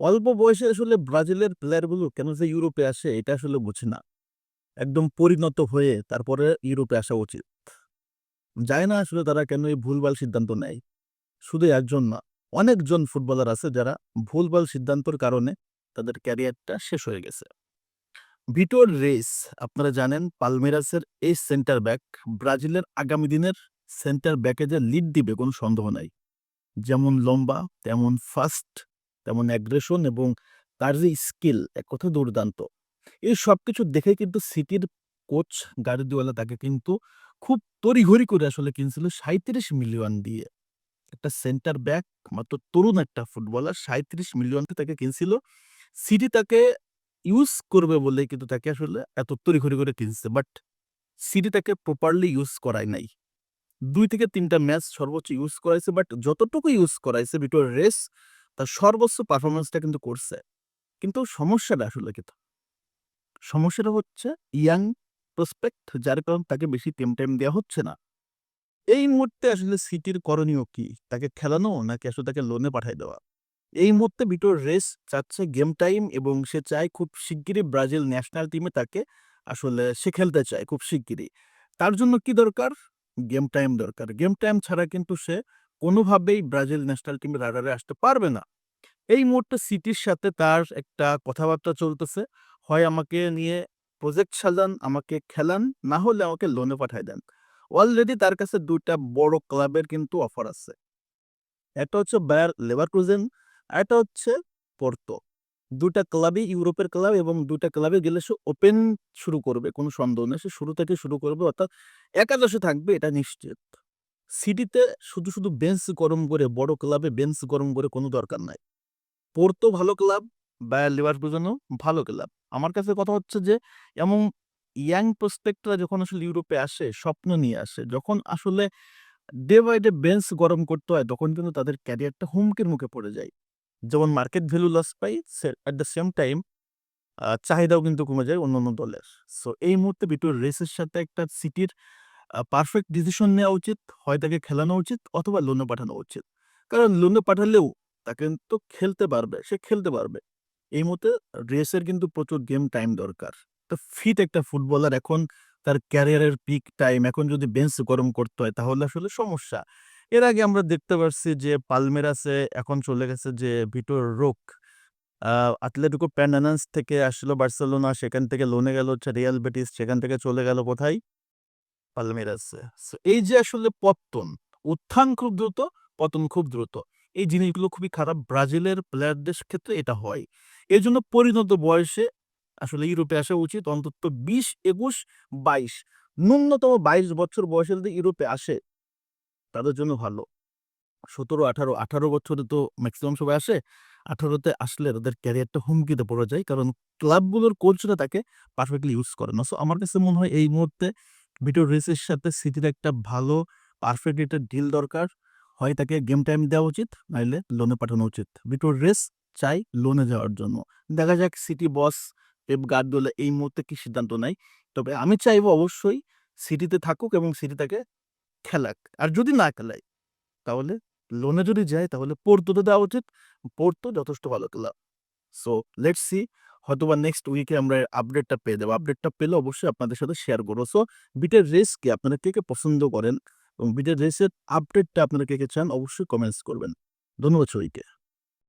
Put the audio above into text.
অল্প বয়সে আসলে ব্রাজিলের প্লেয়ারগুলো কেন যে ইউরোপে আসে এটা আসলে বুঝি না। একদম পরিণত হয়ে তারপরে ইউরোপে আসা উচিত। যায় না আসলে তারা কেন এই ভুলভাল সিদ্ধান্ত নেয়। শুধু একজন না, অনেকজন ফুটবলার আছে যারা ভুলভাল সিদ্ধান্তর কারণে তাদের ক্যারিয়ারটা শেষ হয়ে গেছে। ভিটোর রেস আপনারা জানেন পালমেরাসের এই সেন্টার ব্যাক ব্রাজিলের আগামী দিনের সেন্টার ব্যাকে যে লিড দিবে কোনো সন্দেহ নাই। যেমন লম্বা, তেমন ফাস্ট, তেমন অ্যাগ্রেশন এবং তার যে স্কিল এক কথায় দুর্দান্ত। এই সবকিছু দেখে কিন্তু সিটির কোচ গার্দিওলা তাকে কিন্তু খুব তড়িঘড়ি করে আসলে কিনছিল ৩৭ মিলিয়ন দিয়ে। একটা সেন্টার ব্যাক মাত্র তরুণ একটা ফুটবলার ৩৭ মিলিয়নে তাকে কিনছিল। সিটি তাকে ইউজ করবে বলে কিন্তু তাকে আসলে এত তড়িঘড়ি করে কিনছে। বাট সিটি তাকে প্রপারলি ইউজ করায় নাই। দুই থেকে তিনটা ম্যাচ সর্বোচ্চ ইউজ করাইছে বাট যতটুকু ইউজ করাইছে ভিটোর রেস তার সর্বোচ্চ পারফরম্যান্সটা কিন্তু করছে। কিন্তু সমস্যাটা আসলে কি? সমস্যাটা হচ্ছে ইয়াং প্রসপেক্ট যার কারণে তাকে বেশি গেম টাইম দেয়া হচ্ছে না। এই মুহূর্তে আসলে সিটির করণীয় কি? তাকে খেলানো নাকি আসলে তাকে লোনে পাঠায় দেওয়া? এই মুহূর্তে ভিটোর রেস চাচ্ছে গেম টাইম এবং সে চায় খুব শিগগিরই ব্রাজিল ন্যাশনাল টিমে তাকে আসলে সে খেলতে চায় খুব শিগগিরই। তার জন্য কি দরকার? গেম টাইম দরকার। গেম টাইম ছাড়া কিন্তু সে কোনোভাবেই ব্রাজিল ন্যাশনাল টিমের রাডারে আসতে পারবে না। এই মুহূর্তে সিটির সাথে তার একটা কথাবার্তা চলতেছে। হয় আমাকে নিয়ে প্রজেক্ট সাজান, আমাকে খেলান, না হলে আমাকে লোনে পাঠায় দেন। অলরেডি তার কাছে ২ টা বড় ক্লাবের কিন্তু অফার আছে। একটা হচ্ছে বায়ার লেভারকুজেন, আরেকটা হচ্ছে পোর্তো। ২ টা ক্লাবই ইউরোপের ক্লাব এবং দুটা ক্লাবে গেলে সে ওপেন শুরু করবে কোনো সন্দেহ নেই। সে শুরু থেকে শুরু করবে অর্থাৎ একাদশে থাকবে এটা নিশ্চিত। সিটিতে শুধু, শুধু বেঞ্চ গরম করে বড় ক্লাবে বেঞ্চ গরম করে কোনো দরকার নাই। পোর্তো ভালো ক্লাব, বায়ার লেভারকুজেনও ভালো ক্লাব। আমার কাছে কথা হচ্ছে যে এমন ইয়াং প্রসপেক্টরা যখন আসলে ইউরোপে আসে স্বপ্ন নিয়ে আসে, যখন আসলে ডে বাই ডে বেঞ্চ গরম করতে হয় তখন কিন্তু তাদের ক্যারিয়ারটা হুমকির মুখে পড়ে যায়। যেমন মার্কেট ভ্যালু লস পাই এট দ্য সেম টাইম চাহিদাও কিন্তু কমে যায় অন্য অন্য দলের। সো এই মুহূর্তে ভিটোর রেসের সাথে একটা সিটির পারফেক্ট ডিসিশন নেওয়া উচিত। হয় তাকে খেলানো উচিত অথবা লোনে পাঠানো উচিত। কারণ লোনে পাঠালেও তাকে কিন্তু খেলতে পারবে, সে খেলতে পারবে। এই মুহূর্তে রেসের কিন্তু প্রচুর গেম টাইম দরকার। তো ফিট একটা ফুটবলার এখন তার ক্যারিয়ারের পিক টাইম এখন যদি বেঞ্চ গরম করতে হয় তাহলে আসলে সমস্যা। এর আগে আমরা দেখতে পারছি যে পালমেরাসে এখন চলে গেছে যে ভিটোর রোক। আ আতলেতিকো প্যারানান্স থেকে আসলো বার্সেলোনা সেখান থেকে লোনে গেল হচ্ছে রিয়াল বেটিস সেখান থেকে চলে গেল কোথায়? পালমেরাসে। এই যে আসলে পত্তন, উত্থান খুব দ্রুত, পতন খুব দ্রুত। এই জিনিসগুলো খুবই খারাপ। ব্রাজিলের প্লেয়ারদের ক্ষেত্রে এটা হয়। এজন্য পরিণত বয়সে আসলে ইউরোপে আসা উচিত অন্তত বিশ একুশ বাইশ ন্যূনতম ২২ বছর বয়সে যদি ইউরোপে আসে তাদের জন্য ভালো। ১৭, ১৮, ১৮ বছরে তো ম্যাক্সিমাম সবাই আসে। আঠারোতে আসলে তাদের ক্যারিয়ারটা হুমকিতে পড়ে যায়। কারণ ক্লাবগুলোর কোচরা তাকে পারফেক্টলি ইউজ করে না। সো আমার কাছে মনে হয় এই মুহূর্তে ভিটোর রেসের সাথে সিটির একটা ভালো পারফেক্ট একটা ডিল দরকার। হয় তাকে গেম টাইম দেওয়া উচিত, নাইলে লোনে পাঠানো উচিত। ভিটোর রেস চাই লোনে যাওয়ার জন্য। দেখা যাক সিটি বস পেপ গার্দিওলা এই মুহূর্তে কি সিদ্ধান্ত নেয়। তবে আমি চাইব অবশ্যই সিটিতে থাকুক এবং সিটি তাকে খেলাক। আর যদি না খেলায় তাহলে লোনে যদি যায় তাহলে পোর্তোতে দেওয়া উচিত। পোর্তো যথেষ্ট ভালো ক্লাব। সো লেটস সি হয়তোবা নেক্সট উইকে আমরা আপডেটটা পেয়ে যাব। আপডেটটা পেলে অবশ্যই আপনাদের সাথে শেয়ার করব সো বিটের রেসকে আপনারা কে, কে পছন্দ করেন এবং বিটের রেসের আপডেটটা আপনারা কে, কে চান অবশ্যই কমেন্টস করবেন। ধন্যবাদ সবাইকে।